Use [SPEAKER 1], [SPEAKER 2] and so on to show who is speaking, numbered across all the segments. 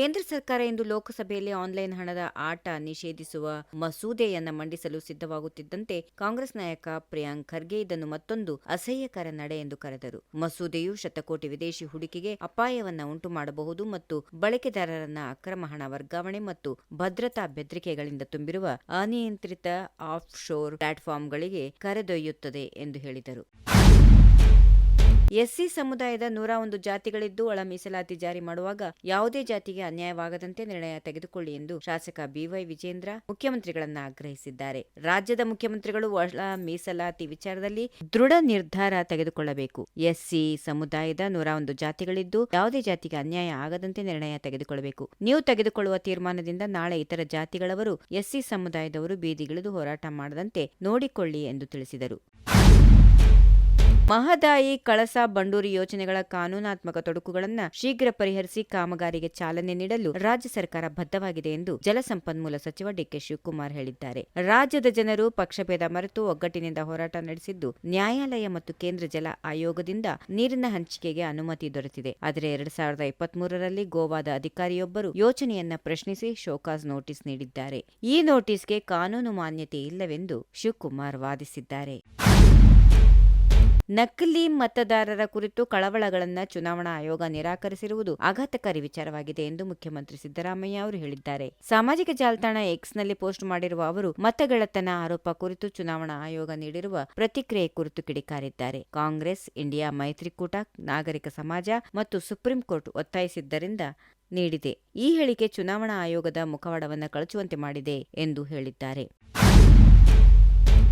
[SPEAKER 1] ಕೇಂದ್ರ ಸರ್ಕಾರ ಇಂದು ಲೋಕಸಭೆಯಲ್ಲಿ ಆನ್ಲೈನ್ ಹಣದ ಆಟ ನಿಷೇಧಿಸುವ ಮಸೂದೆಯನ್ನ ಮಂಡಿಸಲು ಸಿದ್ಧವಾಗುತ್ತಿದ್ದಂತೆ ಕಾಂಗ್ರೆಸ್ ನಾಯಕ ಪ್ರಿಯಾಂಕ್ ಖರ್ಗೆ ಇದನ್ನು ಮತ್ತೊಂದು ಅಸಹ್ಯಕರ ನಡೆ ಎಂದು ಕರೆದರು. ಮಸೂದೆಯು ಶತಕೋಟಿ ವಿದೇಶಿ ಹೂಡಿಕೆಗೆ ಅಪಾಯವನ್ನ ಉಂಟು ಮಾಡಬಹುದು ಮತ್ತು ಬಳಕೆದಾರರನ್ನ ಅಕ್ರಮ ಹಣ ವರ್ಗಾವಣೆ ಮತ್ತು ಭದ್ರತಾ ಬೆದರಿಕೆಗಳಿಂದ ತುಂಬಿರುವ ಅನಿಯಂತ್ರಿತ ಆಫ್ ಶೋರ್ ಪ್ಲಾಟ್ಫಾರ್ಮ್ಗಳಿಗೆ ಕರೆದೊಯ್ಯುತ್ತದೆ ಎಂದು ಹೇಳಿದರು. ಎಸ್ಸಿ ಸಮುದಾಯದ ನೂರ ಒಂದು ಜಾತಿಗಳಿದ್ದು ಒಳ ಮೀಸಲಾತಿ ಜಾರಿ ಮಾಡುವಾಗ ಯಾವುದೇ ಜಾತಿಗೆ ಅನ್ಯಾಯವಾಗದಂತೆ ನಿರ್ಣಯ ತೆಗೆದುಕೊಳ್ಳಿ ಎಂದು ಶಾಸಕ ಬಿವೈ ವಿಜೇಂದ್ರ ಮುಖ್ಯಮಂತ್ರಿಗಳನ್ನ ಆಗ್ರಹಿಸಿದ್ದಾರೆ. ರಾಜ್ಯದ ಮುಖ್ಯಮಂತ್ರಿಗಳು ಒಳ ಮೀಸಲಾತಿ ವಿಚಾರದಲ್ಲಿ ದೃಢ ನಿರ್ಧಾರ ತೆಗೆದುಕೊಳ್ಳಬೇಕು. ಎಸ್ಸಿ ಸಮುದಾಯದ ನೂರ ಒಂದು ಜಾತಿಗಳಿದ್ದು ಯಾವುದೇ ಜಾತಿಗೆ ಅನ್ಯಾಯ ಆಗದಂತೆ ನಿರ್ಣಯ ತೆಗೆದುಕೊಳ್ಳಬೇಕು. ನೀವು ತೆಗೆದುಕೊಳ್ಳುವ ತೀರ್ಮಾನದಿಂದ ನಾಳೆ ಇತರ ಜಾತಿಗಳವರು ಎಸ್ಸಿ ಸಮುದಾಯದವರು ಬೀದಿಗಿಳಿದು ಹೋರಾಟ ಮಾಡದಂತೆ ನೋಡಿಕೊಳ್ಳಿ ಎಂದು ತಿಳಿಸಿದರು. ಮಹದಾಯಿ ಕಳಸಾ ಬಂಡೂರಿ ಯೋಜನೆಗಳ ಕಾನೂನಾತ್ಮಕ ತೊಡಕುಗಳನ್ನು ಶೀಘ್ರ ಪರಿಹರಿಸಿ ಕಾಮಗಾರಿಗೆ ಚಾಲನೆ ನೀಡಲು ರಾಜ್ಯ ಸರ್ಕಾರ ಬದ್ಧವಾಗಿದೆ ಎಂದು ಜಲಸಂಪನ್ಮೂಲ ಸಚಿವ ಡಿಕೆ ಶಿವಕುಮಾರ್ ಹೇಳಿದ್ದಾರೆ. ರಾಜ್ಯದ ಜನರು ಪಕ್ಷಭೇದ ಮರೆತು ಒಗ್ಗಟ್ಟಿನಿಂದ ಹೋರಾಟ ನಡೆಸಿದ್ದು ನ್ಯಾಯಾಲಯ ಮತ್ತು ಕೇಂದ್ರ ಜಲ ಆಯೋಗದಿಂದ ನೀರಿನ ಹಂಚಿಕೆಗೆ ಅನುಮತಿ ದೊರೆತಿದೆ. ಆದರೆ ಎರಡ್ ಸಾವಿರದ ಇಪ್ಪತ್ಮೂರರಲ್ಲಿ ಗೋವಾದ ಅಧಿಕಾರಿಯೊಬ್ಬರು ಯೋಜನೆಯನ್ನ ಪ್ರಶ್ನಿಸಿ ಶೋಕಾಸ್ ನೋಟಿಸ್ ನೀಡಿದ್ದಾರೆ. ಈ ನೋಟಿಸ್ಗೆ ಕಾನೂನು ಮಾನ್ಯತೆ ಇಲ್ಲವೆಂದು ಶಿವಕುಮಾರ್ ವಾದಿಸಿದ್ದಾರೆ. ನಕಲಿ ಮತದಾರರ ಕುರಿತು ಕಳವಳಗಳನ್ನು ಚುನಾವಣಾ ಆಯೋಗ ನಿರಾಕರಿಸಿರುವುದು ಆಘಾತಕಾರಿ ವಿಚಾರವಾಗಿದೆ ಎಂದು ಮುಖ್ಯಮಂತ್ರಿ ಸಿದ್ದರಾಮಯ್ಯ ಅವರು ಹೇಳಿದ್ದಾರೆ. ಸಾಮಾಜಿಕ ಜಾಲತಾಣ ಎಕ್ಸ್ನಲ್ಲಿ ಪೋಸ್ಟ್ ಮಾಡಿರುವ ಅವರು ಮತಗಳತನ ಆರೋಪ ಕುರಿತು ಚುನಾವಣಾ ಆಯೋಗ ನೀಡಿರುವ ಪ್ರತಿಕ್ರಿಯೆ ಕುರಿತು ಕಿಡಿಕಾರಿದ್ದಾರೆ. ಕಾಂಗ್ರೆಸ್, ಇಂಡಿಯಾ ಮೈತ್ರಿಕೂಟ, ನಾಗರಿಕ ಸಮಾಜ ಮತ್ತು ಸುಪ್ರೀಂ ಕೋರ್ಟ್ ಒತ್ತಾಯಿಸಿದ್ದರಿಂದ ನೀಡಿದೆ. ಈ ಹೇಳಿಕೆ ಚುನಾವಣಾ ಆಯೋಗದ ಮುಖವಾಡವನ್ನು ಕಳಚುವಂತೆ ಮಾಡಿದೆ ಎಂದು ಹೇಳಿದ್ದಾರೆ.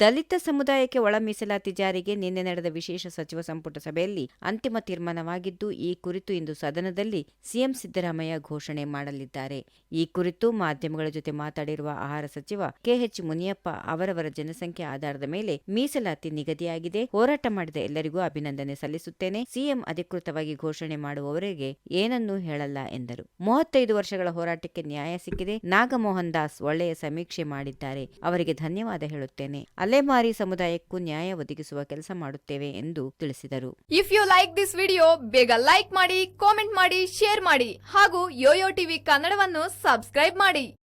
[SPEAKER 1] ದಲಿತ ಸಮುದಾಯಕ್ಕೆ ಒಳ ಮೀಸಲಾತಿ ಜಾರಿಗೆ ನಿನ್ನೆ ನಡೆದ ವಿಶೇಷ ಸಚಿವ ಸಂಪುಟ ಸಭೆಯಲ್ಲಿ ಅಂತಿಮ ತೀರ್ಮಾನವಾಗಿದ್ದು, ಈ ಕುರಿತು ಇಂದು ಸದನದಲ್ಲಿ ಸಿಎಂ ಸಿದ್ದರಾಮಯ್ಯ ಘೋಷಣೆ ಮಾಡಲಿದ್ದಾರೆ. ಈ ಕುರಿತು ಮಾಧ್ಯಮಗಳ ಜೊತೆ ಮಾತಾಡಿರುವ ಆಹಾರ ಸಚಿವ ಕೆಎಚ್ ಮುನಿಯಪ್ಪ ಅವರವರ ಜನಸಂಖ್ಯೆ ಆಧಾರದ ಮೇಲೆ ಮೀಸಲಾತಿ ನಿಗದಿಯಾಗಿದೆ. ಹೋರಾಟ ಮಾಡಿದ ಎಲ್ಲರಿಗೂ ಅಭಿನಂದನೆ ಸಲ್ಲಿಸುತ್ತೇನೆ. ಸಿಎಂ ಅಧಿಕೃತವಾಗಿ ಘೋಷಣೆ ಮಾಡುವವರಿಗೆ ಏನನ್ನೂ ಹೇಳಲ್ಲ ಎಂದರು. ಮೂವತ್ತೈದು ವರ್ಷಗಳ ಹೋರಾಟಕ್ಕೆ ನ್ಯಾಯ ಸಿಕ್ಕಿದೆ. ನಾಗಮೋಹನ್ ದಾಸ್ ಒಳ್ಳೆಯ ಸಮೀಕ್ಷೆ ಮಾಡಿದ್ದಾರೆ. ಅವರಿಗೆ ಧನ್ಯವಾದ ಹೇಳುತ್ತೇನೆ. ಅಲೆಮಾರಿ ಸಮುದಾಯಕ್ಕೂ ನ್ಯಾಯ ಒದಗಿಸುವ ಕೆಲಸ ಮಾಡುತ್ತೇವೆ ಎಂದು ತಿಳಿಸಿದರು.
[SPEAKER 2] If you like this video ಬೇಗ ಲೈಕ್ ಮಾಡಿ ಕಾಮೆಂಟ್ ಮಾಡಿ ಶೇರ್ ಮಾಡಿ ಹಾಗೂ ಯೋಯೋ ಟಿವಿ ಕನ್ನಡವನ್ನು ಸಬ್ಸ್ಕ್ರೈಬ್ ಮಾಡಿ.